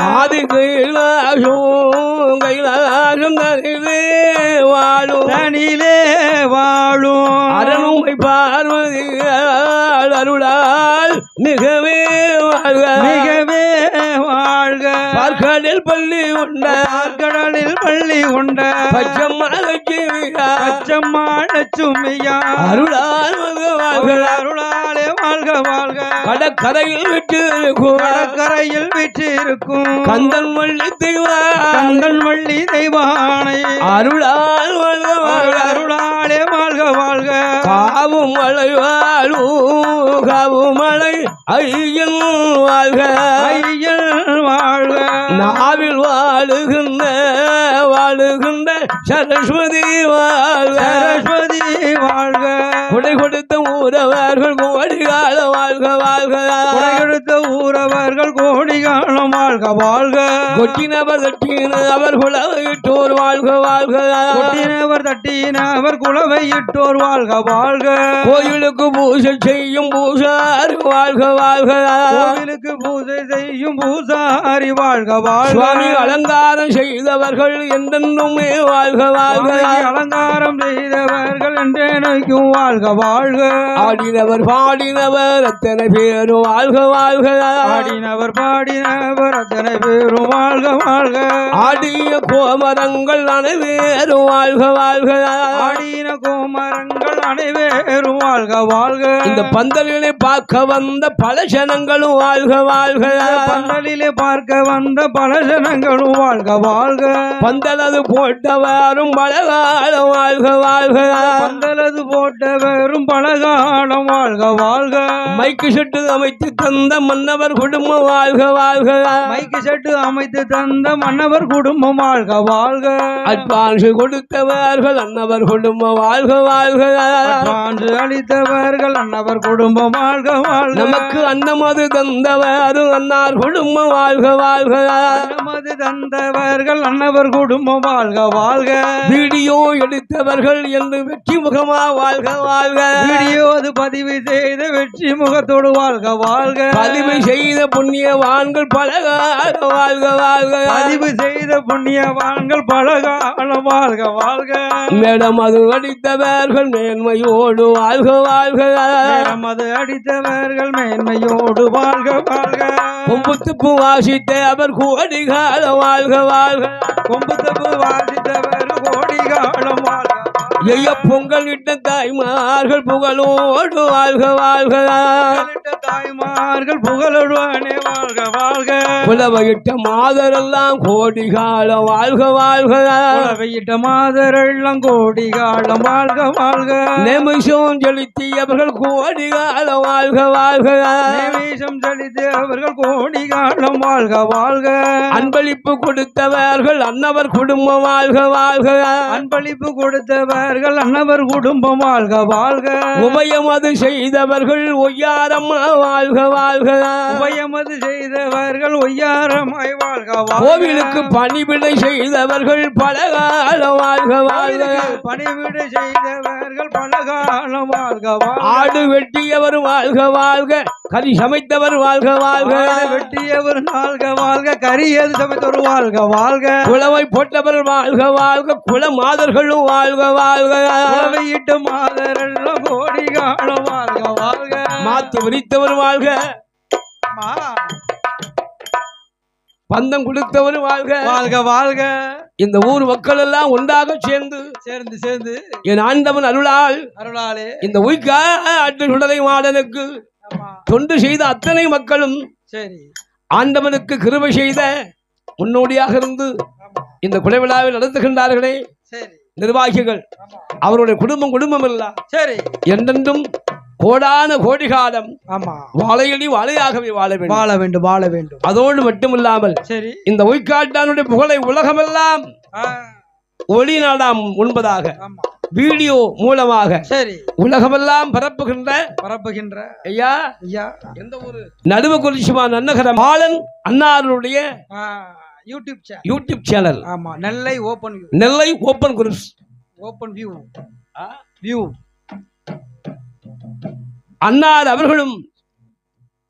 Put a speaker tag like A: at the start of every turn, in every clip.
A: ஆதி கைலாசம் கைலாசம் தனிலே வாழும்.
B: தனிலே வாழும்.
A: அரணுமை பார்வதி அருளால் மிகவே வாழ்க. பார்க்கடல் பள்ளி உண்ட.
B: கடலில் பள்ளி கொண்ட
A: பச்சம்மாளுக்கு
B: பச்சம்மாள் சுமையா.
A: அருளால் வாழ்க
B: அருளாலே வாழ்க வாழ்க.
A: கடற்கரையில் விட்டு
B: கடற்கரையில் விற்றிருக்கும்.
A: கந்தன் மல்லி தெய்வா.
B: கந்தன் வள்ளி தெய்வானை.
A: அருளால் வாழ்க வாழ்க.
B: அருளாலே வாழ்க வாழ்க.
A: காவு மலை வாழும். காவு மலை ஐயன் வாழ்க.
B: ஐயன் வாழ்க.
A: நாவில் வாழுகின்ற வாழுகின்ற சரஸ்வதி வாழ்க.
B: சரஸ்வதி வாழ்க.
A: கொடை கொடுத்த ஊரவர்கள் கோடிகால வாழ்க வாழ்க
B: குடையெடுத்த ஊரவர்கள் கோடி காலம் வாழ்க வாழ்க.
A: கொட்டினவர் தட்டின அவர் குலவிட்டோர் வாழ்க வாழ்க.
B: கொட்டினவர் தட்டினவர் குலவை இட்டோர் வாழ்க வாழ்க.
A: கோயிலுக்கு பூஜை செய்யும் பூசார் வாழ்க வாழ்க.
B: கோவிலுக்கு பூஜை செய்யும் பூசாரி வாழ்க வாழ்க.
A: சுவாமி அலங்காரம் செய்தவர்கள் என்றென்றுமே வாழ்க வாழ்க.
B: அலங்காரம் செய்தவர்கள் என்றேனைக்கும் வாழ்க வாழ்க.
A: ஆடினவர் பாடினவர் அத்தனை பேரும் வாழ்க வாழ்க
B: பாடினவர் பாடினவர் அத்தனை பேரும் வாழ்க வாழ்க.
A: ஆடிய கோமரங்கள் அனைவேரும் வாழ்க வாழ்க.
B: ஆடின கோமரங்கள் அனைவரும் வாழ்க வாழ்க.
A: இந்த பந்தலினை பார்க்க வந்த பல ஜனங்களும் வாழ்க வாழ்க.
B: பந்தலிலே பார்க்க வந்த பல ஜனங்களும் வாழ்க வாழ்க.
A: பந்தலது போட்டவரும் பலகாலம் வாழ்க வாழ்க.
B: பந்தலது போட்டவரும் பலகாலம் வாழ்க வாழ்க.
A: மைக்கு செட்டு அமைத்து தந்த மன்னவர் குடும்பம் வாழ்க வாழ்க.
B: மைக்கு செட்டு அமைத்து தந்த மன்னவர் குடும்பம் வாழ்க வாழ்க.
A: அட்வான்ஸ் கொடுத்தவர்கள் அன்னவர் குடும்பம் வாழ்க வாழ்க.
B: சான்று அளித்தவர்கள் அன்னவர் குடும்பம் வாழ்க வாழ்க.
A: நமக்கு அன்னமது தந்தவரும் அன்னார் குடும்பம் வாழ்க வாழ்க.
B: நமது தந்தவர்கள் அன்னவர் குடும்பம் வாழ்க வாழ்க.
A: வீடியோ எடுத்தவர்கள் என்று வெற்றி முகமா வாழ்க வாழ்க.
B: வீடியோ அது பதிவு செய்த வெற்றி முகத்தோடு வாழ்க வாழ்க.
A: பதிவு செய்த புண்ணியவான்கள் பலகால வாழ்க வாழ்க.
B: பதிவு செய்த புண்ணியவான்கள் பலகாலம் வாழ்க வாழ்க.
A: மேடம் அது அடித்தவர்கள் மேன்மையோடு வாழ்க வாழ்க.
B: நமது அடித்தவர்கள் மேன்மையோடு வாழ்க வாழ்க.
A: கொம்புத்துப்பு வாசித்த அவர் கோடிகால வாழ்க வாழ்க.
B: கொம்பு தப்பு வாசித்தவர் கோடி காலம் வாழ்க
A: ஐய பொங்கல் இட்ட தாய்மார்கள் புகழோடு வாழ்க வாழ்க.
B: தாய்மார்கள் புகழுடனே வாழ்க வாழ்க.
A: புலவையிட்ட மாதரெல்லாம் கோடிகால வாழ்க வாழ்க.
B: உலவையிட்ட மாதரெல்லாம் கோடி காலம் வாழ்க வாழ்க.
A: நிமிஷம் செலுத்தியவர்கள் கோடிகால வாழ்க வாழ்க.
B: நேமீசம் செலுத்தி அவர்கள் கோடி காலம் வாழ்க வாழ்க.
A: அன்பளிப்பு கொடுத்தவர்கள் அன்னவர் குடும்பம் வாழ்க வாழ்க.
B: அன்பளிப்பு கொடுத்தவர்கள் அன்னவர் குடும்பம் வாழ்க வாழ்க.
A: உபயம் அது செய்தவர்கள் ஒய்யாரம்மா வாழ்க வாழ்க.
B: உபயமது செய்தவர்கள் ஒய்யாரமாய் வாழ்க
A: கோவிலுக்கு பணிவிடை செய்தவர்கள் பலகால வாழ்க வாழ்க.
B: பணிவிடை செய்தவர்கள் பலகாலம் வாழ்க.
A: ஆடு வெட்டியவர் வாழ்க வாழ்க. கறி சமைத்தவர் வாழ்க. வாழ்க
B: வெட்டியவர் வாழ்க. வாழ்க கரியது சமைத்தவர் வாழ்க வாழ்க.
A: குளவை போட்டவர் வாழ்க வாழ்க. குல மாதர்களும் வாழ்க வாழ்க.
B: உழவையிட்ட மாதரெல்லாம் கோடி காலம் வாழ்க வாழ்க.
A: மாத்து விரித்தவர் வாழ்க. பந்தம் கொடுத்தவர் வாழ்க.
B: வாழ்க வாழ்க.
A: இந்த ஊர் மக்கள் எல்லாம் ஒன்றாக சேர்ந்து
B: சேர்ந்து சேர்ந்து.
A: என் ஆண்டவன் அருளால்
B: அருளாலே.
A: இந்த உய்கா அட்டு சுடலை மாடனுக்கு தொண்டு செய்த அத்தனை மக்களும்
B: சரி.
A: ஆண்டவனுக்கு கிருபை செய்த முன்னோடியாக இருந்து இந்த குலை விழாவை நடத்துகின்றார்களே நிர்வாகிகள் அவருடைய குடும்பம் குடும்பம் இல்ல
B: சரி.
A: என்றென்றும் கோடான கோடி காலம்
B: ஆமா.
A: வாழையடி வாழையாகவே வாழ வேண்டும்.
B: வாழ வேண்டும் வாழ வேண்டும்.
A: அதோடு மட்டுமில்லாமல்
B: சரி.
A: இந்த ஒய்க்காட்டானுடைய புகழை உலகமெல்லாம் ஒளி நாடாம் உண்பதாக. வீடியோ மூலமாக
B: சரி.
A: உலகமெல்லாம் பரப்புகின்ற
B: பரப்புகின்ற
A: ஐயா
B: ஐயா.
A: எந்த ஊரு நடுவ குறிச்சிமா நன்னகர மாலன் அன்னாருடைய
B: யூடியூப் சேனல்
A: யூடியூப் சேனல்
B: ஆமா Nellai open view
A: Nellai open groups
B: open view view
A: அன்னார் அவர்களும்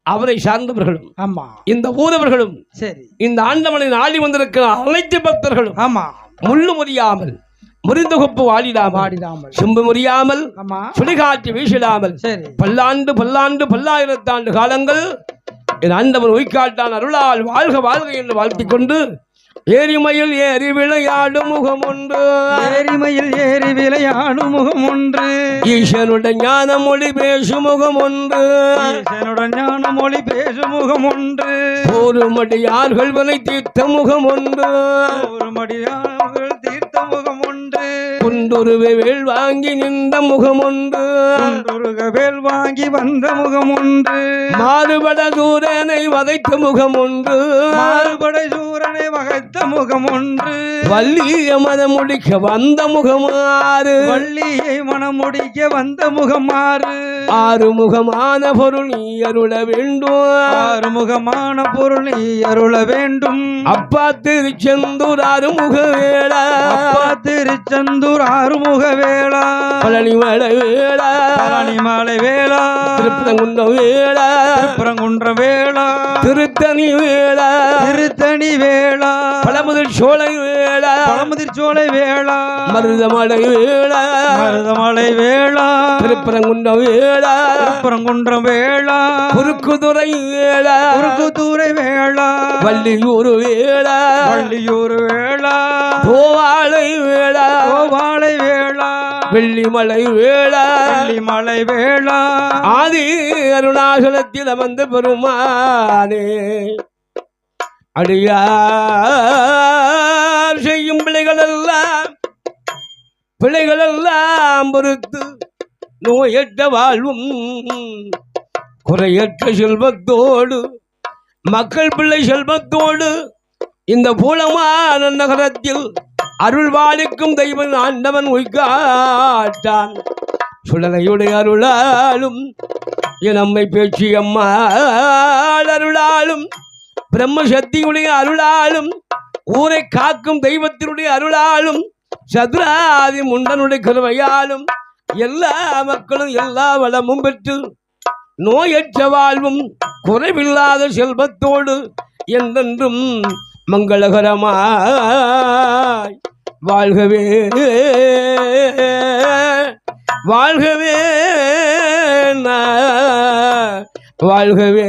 A: அவரை சார்ந்தவர்களும்
B: ஆமா.
A: இந்த ஊரவர்களும்
B: சரி.
A: இந்த ஆண்டவனை நாடி வந்திருக்கிற அனைத்து பக்தர்களும்
B: ஆமா.
A: முள்ளு முறியாமல் முறிந்தொகுப்பு வாழிடாமல்
B: பாடிடாமல்
A: செம்பு முறியாமல் சுழிகாற்று வீசிடாமல். பல்லாண்டு பல்லாண்டு பல்லாயிரத்தாண்டு காலங்கள் என் ஆண்டவன் உய்காட்டான் அருளால் வாழ்க வாழ்க என்று வாழ்த்திக் கொண்டு ஏரிமையில் ஏறி விளையாடும் முகம் ஒன்று
B: ஏரிமையில் ஏறி விளையாடும் முகம் ஒன்று
A: ஈசனுடைய ஞான மொழி பேசும் முகம் ஒன்று
B: ஈசனுடன் ஞான மொழி பேசும் முகம் ஒன்று
A: போருமடியார்கள் வினை தீர்த்த முகம் ஒன்று
B: ஒரு மடியார்கள்
A: குண்டுருவை வேல் வாங்கி நின்ற முகம் ஒன்று
B: குண்டுருக வேல் வாங்கி வந்த முகம் ஒன்று
A: மாறுபட தூரனை வதைத்த முகம் ஒன்று
B: மாறுபடை சூரனை வகைத்த முகம் ஒன்று
A: வள்ளிய மதம் முடிக்க வந்த முகமாறு.
B: வள்ளியை மனம் முடிக்க வந்த முகம் மாறு
A: ஆறு முகமான பொருள் நீ அருள வேண்டும்.
B: ஆறுமுகமான பொருள் நீ அருள வேண்டும்.
A: அப்பா திருச்செந்தூர் அருமுக வேளா
B: திருச்செந்தூர் ஆறுமுக வேளா.
A: பழனி மலை வேளா.
B: பழனி மாலை வேளா.
A: திருப்பரங்குன்ற வேளா.
B: திருப்பரங்குன்ற வேளா.
A: திருத்தணி வேளா.
B: திருத்தணி வேளா.
A: பழமுதிர் சோலை வேளா.
B: பழமுதிர் சோலை வேளா.
A: மருதமலை வேளா.
B: மருதமலை வேளா.
A: திருப்பரங்குன்ற வேளா.
B: திருப்பரங்குன்றம் வேளா.
A: குறுக்குதுறை வேளா.
B: குறுக்குத்தூரை வேளா.
A: வள்ளியூர் வேளா.
B: வள்ளியூர் வேளா.
A: கோவாளை வேளா.
B: கோவாளை வேளா.
A: வெள்ளிமலை வேளா.
B: மலை வேளா.
A: ஆதி அருணாசலத்தில் அமர்ந்த பெருமானே. அடியார் செய்யும் பிள்ளைகளெல்லாம் பிள்ளைகளெல்லாம் பொறுத்து நோயற்ற வாழ்வும் குறையற்ற செல்வத்தோடு மக்கள் பிள்ளை செல்வத்தோடு இந்த பூலமான நகரத்தில் அருள்வாளுக்கும் தெய்வம் ஆண்டவன் உய்காட்டான். சுடலையுடைய அருளாலும் என் பேச்சு அம்மாள் அருளாலும் பிரம்மசக்தியுடைய அருளாலும் ஊரை காக்கும் தெய்வத்தினுடைய அருளாலும் சதுராதி முண்டனுடைய கருவையாலும் எல்லா மக்களும் எல்லா வளமும் பெற்று நோயற்ற வாழ்வும் குறைவில்லாத செல்வத்தோடு என்றென்றும் மங்களகரமாய் வாழ்கவே. வாழ்கவே. வாழ்கவே.